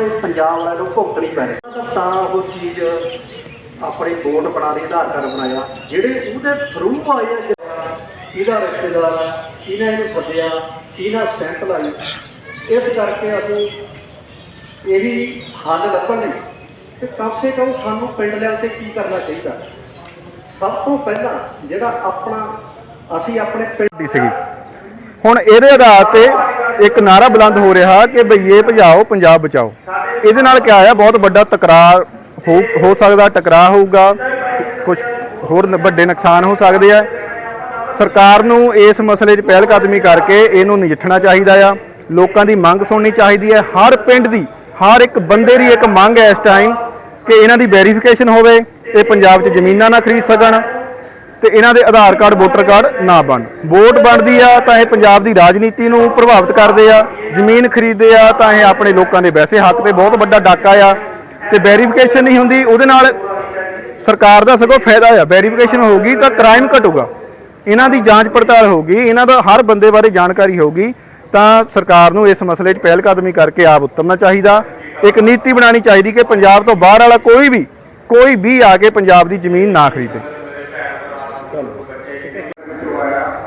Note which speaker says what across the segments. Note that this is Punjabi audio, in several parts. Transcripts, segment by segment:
Speaker 1: ਆਪਣੇ ਪੰਜਾਬ ਵਾਲਿਆਂ ਨੂੰ ਭੁਗਤਣੀ ਪੈਣੀ। ਤਾਂ ਉਹ ਚੀਜ਼ ਆਪਣੇ ਵੋਟ ਬਣਾ ਦੇ ਆਧਾਰ ਕਾਰਡ ਬਣਾਇਆ, ਜਿਹੜੇ ਉਹਦੇ ਥਰੂ ਆਏ ਆ, ਇਹਦਾ ਰਿਸ਼ਤੇਦਾਰ ਆ, ਇਹਨੂੰ ਸੱਦਿਆ ਇਹਦਾ ਸਟੈਂਪ ਲਾਈ। ਇਸ ਕਰਕੇ ਅਸੀਂ ਇਹ ਵੀ ਹੱਲ ਲੱਭਣ ਲਈ, ਤੇ ਕਮ ਸੇ ਕਮ ਸਾਨੂੰ ਪਿੰਡ ਲੈਵਲ ਤੇ ਕੀ ਕਰਨਾ ਚਾਹੀਦਾ? ਸਭ ਤੋਂ ਪਹਿਲਾਂ ਜਿਹੜਾ ਆਪਣਾ, ਅਸੀਂ ਆਪਣੇ ਪਿੰਡ
Speaker 2: ਦੀ ਸੀਗੀ। ਹੁਣ ਇਹਦੇ ਆਧਾਰ ਤੇ ਇੱਕ ਨਾਰਾ ਬੁਲੰਦ ਹੋ ਰਿਹਾ ਕਿ ਬਈਏ ਭਜਾਓ, ਪੰਜਾਬ ਬਚਾਓ। ਇਹਦੇ ਨਾਲ ਕਿਆ ਆ ਬਹੁਤ ਵੱਡਾ ਤਕਰਾਰ ਹੋ ਹੋ ਸਕਦਾ, ਟਕਰਾਅ ਹੋਊਗਾ। ਕੁਝ ਹੋਰ ਵੱਡੇ ਨੁਕਸਾਨ ਹੋ ਸਕਦੇ ਆ। ਸਰਕਾਰ ਨੂੰ ਇਸ ਮਸਲੇ 'ਚ ਪਹਿਲ ਕਦਮੀ ਕਰਕੇ ਇਹਨੂੰ ਨਜਿੱਠਣਾ ਚਾਹੀਦਾ ਆ। ਲੋਕਾਂ ਦੀ ਮੰਗ ਸੁਣਨੀ ਚਾਹੀਦੀ ਹੈ। ਹਰ ਪਿੰਡ ਦੀ, ਹਰ ਇੱਕ ਬੰਦੇ ਦੀ ਇੱਕ ਮੰਗ ਹੈ ਇਸ ਟਾਈਮ ਕਿ ਇਹਨਾਂ ਦੀ ਵੈਰੀਫਿਕੇਸ਼ਨ ਹੋਵੇ, ਇਹ ਪੰਜਾਬ 'ਚ ਜ਼ਮੀਨਾਂ ਨਾ ਖਰੀਦ ਸਕਣ। ਤੇ ਇਹਨਾਂ ਦੇ ਆਧਾਰ ਕਾਰਡ, ਵੋਟਰ ਕਾਰਡ ਨਾ ਬਣ ਵੋਟ ਬਣਦੀ ਆ ਤਾਂ ਇਹ ਪੰਜਾਬ ਦੀ ਰਾਜਨੀਤੀ ਨੂੰ ਪ੍ਰਭਾਵਿਤ ਕਰਦੇ ਆ, ਜ਼ਮੀਨ ਖਰੀਦਦੇ ਆ ਤਾਂ ਇਹ ਆਪਣੇ ਲੋਕਾਂ ਦੇ ਵੈਸੇ ਹੱਕ ਤੇ ਬਹੁਤ ਵੱਡਾ ਡਾਕਾ ਆ ਤੇ ਵੈਰੀਫਿਕੇਸ਼ਨ ਨਹੀਂ ਹੁੰਦੀ, ਉਹਦੇ ਨਾਲ ਸਰਕਾਰ ਦਾ ਸਗੋਂ ਫਾਇਦਾ ਆ। ਵੈਰੀਫਿਕੇਸ਼ਨ ਹੋਊਗੀ ਤਾਂ ਕ੍ਰਾਈਮ ਘਟੂਗਾ। ਇਹਨਾਂ ਦੀ ਜਾਂਚ ਪੜਤਾਲ ਹੋਊਗੀ, ਇਹਨਾਂ ਦਾ ਹਰ ਬੰਦੇ ਬਾਰੇ ਜਾਣਕਾਰੀ ਹੋਊਗੀ, ਤਾਂ ਸਰਕਾਰ ਨੂੰ ਇਸ ਮਸਲੇ 'ਚ ਪਹਿਲ ਕਦਮੀ ਕਰਕੇ ਆਪ ਉਤਰਨਾ ਚਾਹੀਦਾ। ਇੱਕ ਨੀਤੀ ਬਣਾਉਣੀ ਚਾਹੀਦੀ ਕਿ ਪੰਜਾਬ ਤੋਂ ਬਾਹਰ ਵਾਲਾ ਕੋਈ ਵੀ ਕੋਈ ਵੀ ਆ ਕੇ ਪੰਜਾਬ ਦੀ ਜ਼ਮੀਨ ਨਾ ਖਰੀਦੇ।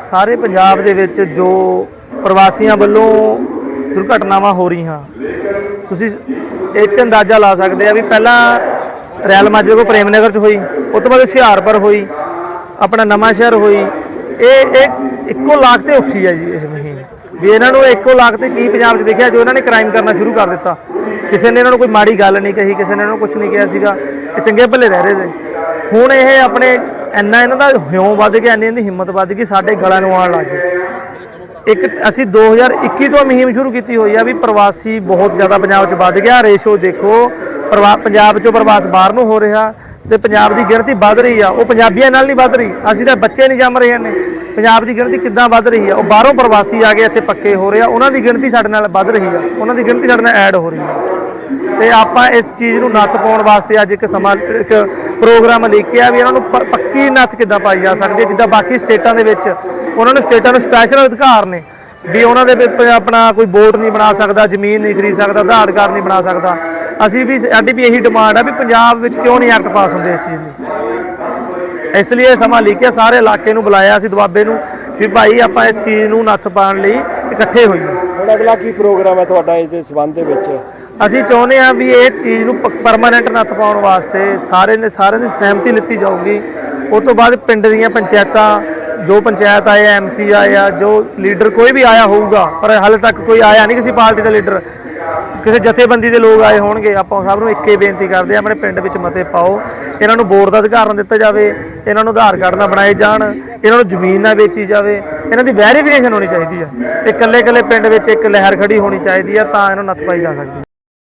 Speaker 3: ਸਾਰੇ ਪੰਜਾਬ ਦੇ ਵਿੱਚ ਜੋ ਪ੍ਰਵਾਸੀਆਂ ਵੱਲੋਂ ਦੁਰਘਟਨਾਵਾਂ ਹੋ ਰਹੀਆਂ, ਤੁਸੀਂ ਇੱਕ ਅੰਦਾਜ਼ਾ ਲਾ ਸਕਦੇ ਆ ਵੀ ਪਹਿਲਾਂ ਰੈਲ ਮਾਜਰੇ ਕੋ ਪ੍ਰੇਮ ਨਗਰ ਚ ਹੋਈ ਉਸ ਤੋਂ ਬਾਅਦ ਹੁਸ਼ਿਆਰਪੁਰ ਹੋਈ, ਆਪਣਾ ਨਵਾਂ ਸ਼ਹਿਰ ਹੋਈ, ਇਹ ਇਹ ਇੱਕੋ ਲਾਖ ਤੇ ਉੱਠੀ ਹੈ ਜੀ ਇਹ ਮੁਹਿੰਮ ਵੀ ਇਹਨਾਂ ਨੂੰ ਇੱਕੋ ਲਾਖ ਤੇ ਕੀ ਪੰਜਾਬ 'ਚ ਦੇਖਿਆ ਜੋ ਇਹਨਾਂ ਨੇ ਕ੍ਰਾਈਮ ਕਰਨਾ ਸ਼ੁਰੂ ਕਰ ਦਿੱਤਾ। ਕਿਸੇ ਨੇ ਇਹਨਾਂ ਨੂੰ ਕੋਈ ਮਾੜੀ ਗੱਲ ਨਹੀਂ ਕਹੀ, ਕਿਸੇ ਨੇ ਇਹਨਾਂ ਨੂੰ ਕੁਝ ਨਹੀਂ ਕਿਹਾ ਸੀਗਾ, ਇਹ ਚੰਗੇ ਭੱਲੇ ਰਹਿ ਰਹੇ ਸੀ। ਹੁਣ ਇਹ ਆਪਣੇ ਇੰਨਾ ਇਹਨਾਂ ਦਾ ਹਿਉਂ ਵੱਧ ਗਿਆ, ਇੰਨੀ ਇਹਨਾਂ ਦੀ ਹਿੰਮਤ ਵੱਧ ਗਈ, ਸਾਡੇ ਗਲਾਂ ਨੂੰ ਆਉਣ ਲੱਗ ਗਏ। ਇੱਕ ਅਸੀਂ 2021 ਤੋਂ ਮੁਹਿੰਮ ਸ਼ੁਰੂ ਕੀਤੀ ਹੋਈ ਆ ਵੀ ਪ੍ਰਵਾਸੀ ਬਹੁਤ ਜ਼ਿਆਦਾ ਪੰਜਾਬ 'ਚ ਵੱਧ ਗਿਆ। ਰੇਸ਼ੋ ਦੇਖੋ, ਪ੍ਰਵਾ- ਪੰਜਾਬ 'ਚੋਂ ਪ੍ਰਵਾਸ ਬਾਹਰ ਨੂੰ ਹੋ ਰਿਹਾ ਤੇ ਪੰਜਾਬ ਦੀ ਗਿਣਤੀ ਵੱਧ ਰਹੀ ਆ। ਉਹ ਪੰਜਾਬੀਆਂ ਨਾਲ ਨਹੀਂ ਵੱਧ ਰਹੀ, ਅਸੀਂ ਤਾਂ ਬੱਚੇ ਨਹੀਂ ਜੰਮ ਰਹੇ ਨੇ ਪੰਜਾਬ ਦੀ ਗਿਣਤੀ ਕਿੱਦਾਂ ਵੱਧ ਰਹੀ ਆ? ਉਹ ਬਾਹਰੋਂ ਪ੍ਰਵਾਸੀ ਆ ਕੇ ਇੱਥੇ ਪੱਕੇ ਹੋ ਰਹੇ ਆ। ਉਹਨਾਂ ਦੀ ਗਿਣਤੀ ਸਾਡੇ ਨਾਲ ਵੱਧ ਰਹੀ ਆ। ਉਹਨਾਂ ਦੀ ਗਿਣਤੀ ਸਾਡੇ ਨਾਲ ਐਡ ਹੋ ਰਹੀ ਆ। ਤੇ ਆਪਾਂ ਇਸ ਚੀਜ਼ ਨੂੰ ਨੱਥ ਪਾਉਣ ਵਾਸਤੇ ਅੱਜ ਇੱਕ ਸਮਾਂ, ਇੱਕ ਪ੍ਰੋਗਰਾਮ ਲਿਖਿਆ ਵੀ ਇਹਨਾਂ ਨੂੰ ਪੱਕੀ ਨੱਥ ਕਿੱਦਾਂ ਪਾਈ ਜਾ ਸਕਦੀ ਹੈ, ਜਿੱਦਾਂ ਬਾਕੀ ਸਟੇਟਾਂ ਦੇ ਵਿੱਚ ਉਹਨਾਂ ਨੂੰ ਸਟੇਟਾਂ ਨੂੰ ਸਪੈਸ਼ਲ ਅਧਿਕਾਰ ਨੇ, ਵੀ ਉਹਨਾਂ ਦੇ ਆਪਣਾ ਕੋਈ ਬੋਟ ਨਹੀਂ ਬਣਾ ਸਕਦਾ, ਜ਼ਮੀਨ ਨਹੀਂ ਖਰੀਦ ਸਕਦਾ, ਆਧਾਰ ਕਾਰਡ ਨਹੀਂ ਬਣਾ ਸਕਦਾ। ਅਸੀਂ ਵੀ ਸਾਡੀ ਵੀ ਇਹੀ ਡਿਮਾਂਡ ਆ ਵੀ ਪੰਜਾਬ ਵਿੱਚ ਕਿਉਂ ਨਹੀਂ ਐਕਟ ਪਾਸ ਹੁੰਦੇ ਇਸ ਚੀਜ਼ ਲਈ ਇਸ ਲਈ ਇਹ ਸਮਾਂ ਲਿਖਿਆ, ਸਾਰੇ ਇਲਾਕੇ ਨੂੰ ਬੁਲਾਇਆ ਅਸੀਂ ਦੁਆਬੇ ਨੂੰ, ਵੀ ਭਾਈ ਆਪਾਂ ਇਸ ਚੀਜ਼ ਨੂੰ ਨੱਥ ਪਾਉਣ ਲਈ ਇਕੱਠੇ ਹੋਈਏ।
Speaker 4: ਹੁਣ ਅਗਲਾ ਕੀ ਪ੍ਰੋਗਰਾਮ ਹੈ ਤੁਹਾਡਾ ਇਸ ਦੇ ਸਬੰਧ ਦੇ ਵਿੱਚ?
Speaker 3: ਅਸੀਂ ਚਾਹੁੰਦੇ ਹਾਂ ਵੀ ਇਹ ਚੀਜ਼ ਨੂੰ ਪਰਮਾਨੈਂਟ ਨੱਥ ਪਾਉਣ ਵਾਸਤੇ ਸਾਰੇ ਨੇ, ਸਾਰਿਆਂ ਦੀ ਸਹਿਮਤੀ ਲਿੱਤੀ ਜਾਊਗੀ। ਉਸ ਤੋਂ ਬਾਅਦ ਪਿੰਡ ਦੀਆਂ ਪੰਚਾਇਤਾਂ, ਜੋ ਪੰਚਾਇਤ ਆਏ ਐਮਸੀ ਆਏ ਆ, ਜੋ ਲੀਡਰ ਕੋਈ ਵੀ ਆਇਆ ਹੋਊਗਾ, ਪਰ ਹਾਲੇ ਤੱਕ ਕੋਈ ਆਇਆ ਨਹੀਂ ਕਿਸੇ ਪਾਰਟੀ ਦਾ ਲੀਡਰ। ਕਿਸੇ ਜਥੇਬੰਦੀ ਦੇ ਲੋਕ ਆਏ ਹੋਣਗੇ, ਆਪਾਂ ਸਭ ਨੂੰ ਇੱਕੇ ਬੇਨਤੀ ਕਰਦੇ ਆ ਆਪਣੇ ਪਿੰਡ ਵਿੱਚ ਮਤੇ ਪਾਓ। ਇਹਨਾਂ ਨੂੰ ਬੋਰਡ ਦਾ ਅਧਿਕਾਰ ਨਾ ਦਿੱਤਾ ਜਾਵੇ, ਇਹਨਾਂ ਨੂੰ ਆਧਾਰ ਕਾਰਡ ਨਾ ਬਣਾਏ ਜਾਣ, ਇਹਨਾਂ ਨੂੰ ਜ਼ਮੀਨ ਨਾ ਵੇਚੀ ਜਾਵੇ। ਇਹਨਾਂ ਦੀ ਵੈਰੀਫਿਕੇਸ਼ਨ ਹੋਣੀ ਚਾਹੀਦੀ ਆ। ਇਹ ਇਕੱਲੇ ਇਕੱਲੇ ਪਿੰਡ ਵਿੱਚ ਇੱਕ ਲਹਿਰ ਖੜੀ ਹੋਣੀ ਚਾਹੀਦੀ ਆ, ਤਾਂ ਇਹਨੂੰ ਨੱਥ ਪਾਈ ਜਾ ਸਕਦੀ